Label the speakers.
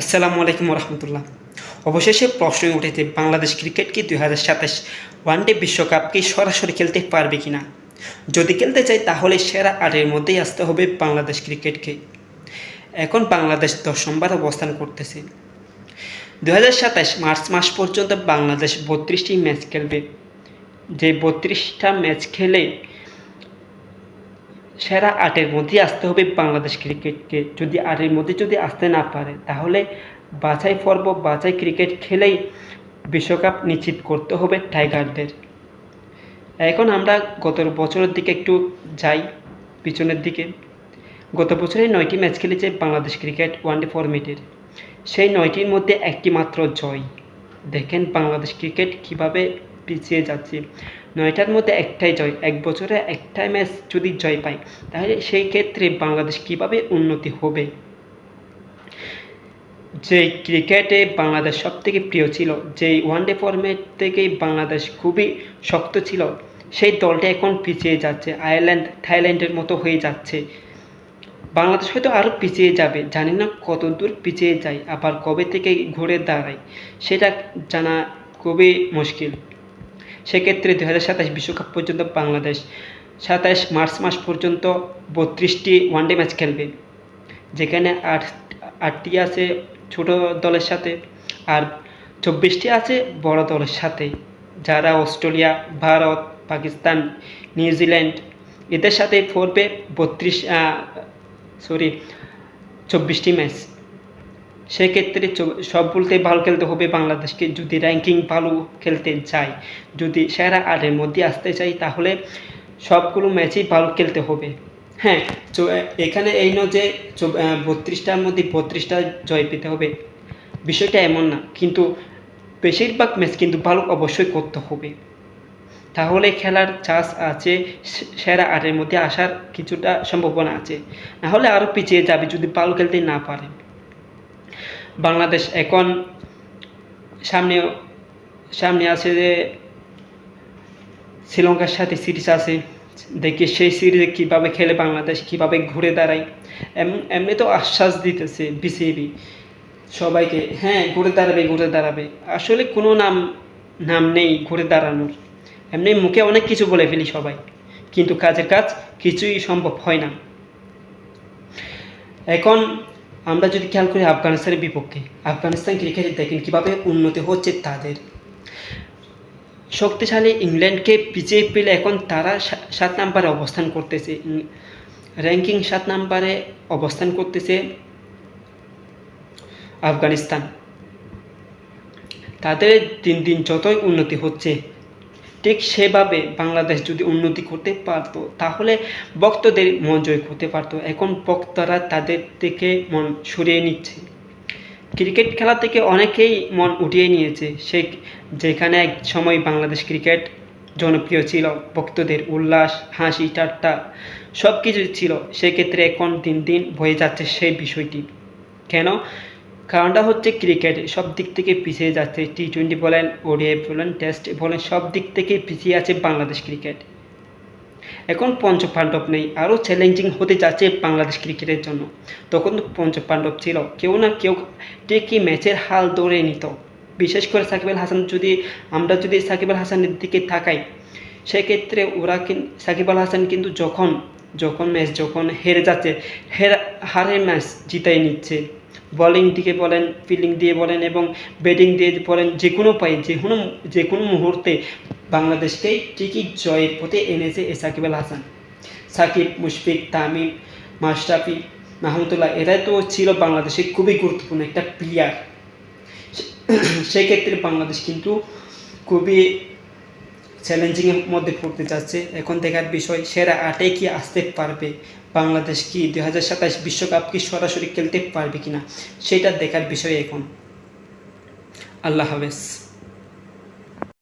Speaker 1: আসসালামু আলাইকুম রহমতুল্লাহ অবশেষে প্রশ্ন উঠেছে, বাংলাদেশ ক্রিকেট কি দুই হাজার সাতাশ ওয়ানডে বিশ্বকাপ কি সরাসরি খেলতে পারবে কি না যদি খেলতে চাই, তাহলে সেরা আটের মধ্যেই আসতে হবে বাংলাদেশ ক্রিকেটকে। এখন বাংলাদেশ দশ নম্বর অবস্থান করতেছে। দু হাজার সাতাশ মার্চ মাস পর্যন্ত বাংলাদেশ বত্রিশটি ম্যাচ খেলবে। যে বত্রিশটা ম্যাচ খেলে সেরা আটের মধ্যে আসতে হবে বাংলাদেশ ক্রিকেটকে। যদি আটের মধ্যে যদি আসতে না পারে, তাহলে বাছাই পর্ব, বাছাই ক্রিকেট খেলেই বিশ্বকাপ নিশ্চিত করতে হবে টাইগারদের। এখন আমরা গত বছরের দিকে একটু যাই পিছনের দিকে। গত বছরে নয়টি ম্যাচ খেলেছে বাংলাদেশ ক্রিকেট ওয়ানডে ফরম্যাটের। সেই নয়টির মধ্যে একটি মাত্র জয়। দেখেন বাংলাদেশ ক্রিকেট কীভাবে পিছিয়ে যাচ্ছে। নয়টার মধ্যে একটাই জয়, এক বছরে একটাই ম্যাচ যদি জয় পায়, তাহলে সেই ক্ষেত্রে বাংলাদেশ কীভাবে উন্নতি হবে? যে ক্রিকেটে বাংলাদেশ সব থেকে প্রিয় ছিল, যেই ওয়ানডে ফরম্যাট থেকেই বাংলাদেশ খুবই শক্ত ছিল, সেই দলটা এখন পিছিয়ে যাচ্ছে আয়ারল্যান্ড থাইল্যান্ডের মতো হয়ে যাচ্ছে। বাংলাদেশ হয়তো আরও পিছিয়ে যাবে, জানি না কত দূর পিছিয়ে যায়, আবার কবে থেকে ঘুরে দাঁড়ায়, সেটা জানা খুবই মুশকিল। সেক্ষেত্রে দু হাজার সাতাশ বিশ্বকাপ পর্যন্ত বাংলাদেশ সাতাশ মার্চ মাস পর্যন্ত বত্রিশটি ওয়ানডে ম্যাচ খেলবে। যেখানে আট, আটটি আছে ছোট দলের সাথে আর চব্বিশটি আছে বড় দলের সাথে। যারা অস্ট্রেলিয়া, ভারত, পাকিস্তান, নিউজিল্যান্ড এদের সাথে পড়বে বত্রিশ সরি চব্বিশটি ম্যাচ। সেক্ষেত্রে সব বলতে ভালো খেলতে হবে বাংলাদেশকে। যদি র্যাঙ্কিং ভালো খেলতে চাই যদি সেরা আটের মধ্যে আসতে চাই তাহলে সবগুলো ম্যাচই ভালো খেলতে হবে। হ্যাঁ এখানে এই নয় যে বত্রিশটার মধ্যে বত্রিশটা জয় পেতে হবে। বিষয়টা এমন না, কিন্তু বেশিরভাগ ম্যাচ কিন্তু ভালো অবশ্যই করতে হবে। তাহলে খেলার চান্স আছে সেরা আটের মধ্যে আসার কিছুটা সম্ভাবনা আছে। নাহলে আরও পিছিয়ে যাবে যদি ভালো খেলতে না পারে। বাংলাদেশ এখন সামনে সামনে আছে যে শ্রীলঙ্কার সাথে সিরিজ আছে, দেখি সেই সিরিজে কীভাবে খেলে বাংলাদেশ, কীভাবে ঘুরে দাঁড়ায়। এমনি তো আশ্বাস দিতেছে বিসিবি, সবাইকে হ্যাঁ ঘুরে দাঁড়াবে ঘুরে দাঁড়াবে। আসলে কোনো নাম নাম নেই ঘুরে দাঁড়ানোর। এমনি মুখে অনেক কিছু বলে ফেলি সবাই, কিন্তু কাজের কাজ কিছুই সম্ভব হয় না। এখন আমরা যদি খেয়াল করি আফগানিস্তানের বিপক্ষে আফগানিস্তান ক্রিকেটে দেখেন কীভাবে উন্নতি হচ্ছে তাদের। শক্তিশালী ইংল্যান্ডকে পিছিয়ে পেলে এখন তারা সাত নাম্বারে অবস্থান করতেছে। র্যাঙ্কিং সাত নাম্বারে অবস্থান করতেছে আফগানিস্তান। তাদের দিন দিন যতই উন্নতি হচ্ছে ঠিক সেভাবে বাংলাদেশ যদি উন্নতি করতে পারতো, তাহলে ভক্তদের মন জয় করতে পারতো। এখন ভক্তরা তাদের থেকে মন সরিয়ে নিচ্ছে। ক্রিকেট খেলা থেকে অনেকেই মন উঠিয়ে নিয়েছে। সে যেখানে এক সময় বাংলাদেশ ক্রিকেট জনপ্রিয় ছিল, ভক্তদের উল্লাস, হাসি, ঠাট্টা সব কিছু ছিল। সেক্ষেত্রে এখন দিন দিন বয়ে যাচ্ছে সেই বিষয়টি। কেন? কারণটা হচ্ছে ক্রিকেট, সব দিক থেকে পিছিয়ে যাচ্ছে। টি টোয়েন্টি বলেন ওডিআই বলেন টেস্ট বলেন সব দিক থেকে পিছিয়ে আছে বাংলাদেশ ক্রিকেট। এখন পঞ্চপাণ্ডব নেই, আরও চ্যালেঞ্জিং হতে যাচ্ছে বাংলাদেশ ক্রিকেটের জন্য। তখন তো পঞ্চপাণ্ডব ছিল, কেউ না কেউ ঠিকই ম্যাচের হাল ধরে নিত। বিশেষ করে সাকিব আল হাসান যদি, আমরা যদি সাকিব আল হাসানের দিকে তাকাই, সেক্ষেত্রে ওরা সাকিব আল হাসান কিন্তু যখন যখন ম্যাচ যখন হেরে যাচ্ছে, হেরা, হারের ম্যাচ জিতাই নিচ্ছে। বলিং দিকে বলেন ফিল্ডিং দিয়ে বলেন এবং ব্যাটিং দিয়ে বলেন যে কোনো পায়ে যে কোনো যে কোনো মুহূর্তে বাংলাদেশকেই ঠিকই জয়ের পথে এনেছে সাকিব আল হাসান। সাকিব, মুশফিক, তামিম, মাশরাফি মাহমুদুল্লাহ এরাই তো ছিল বাংলাদেশে খুবই গুরুত্বপূর্ণ একটা প্লেয়ার সেক্ষেত্রে বাংলাদেশ কিন্তু খুবই চ্যালেঞ্জিংয়ের মধ্যে পড়তে যাচ্ছে। এখন দেখার বিষয়, সেরা আটে কি আসতে পারবে? বাংলাদেশ কি দুই হাজার সাতাশ বিশ্বকাপ কি সরাসরি খেলতে পারবে কিনা? সেটা দেখার বিষয় এখন। আল্লাহ হাফেজ।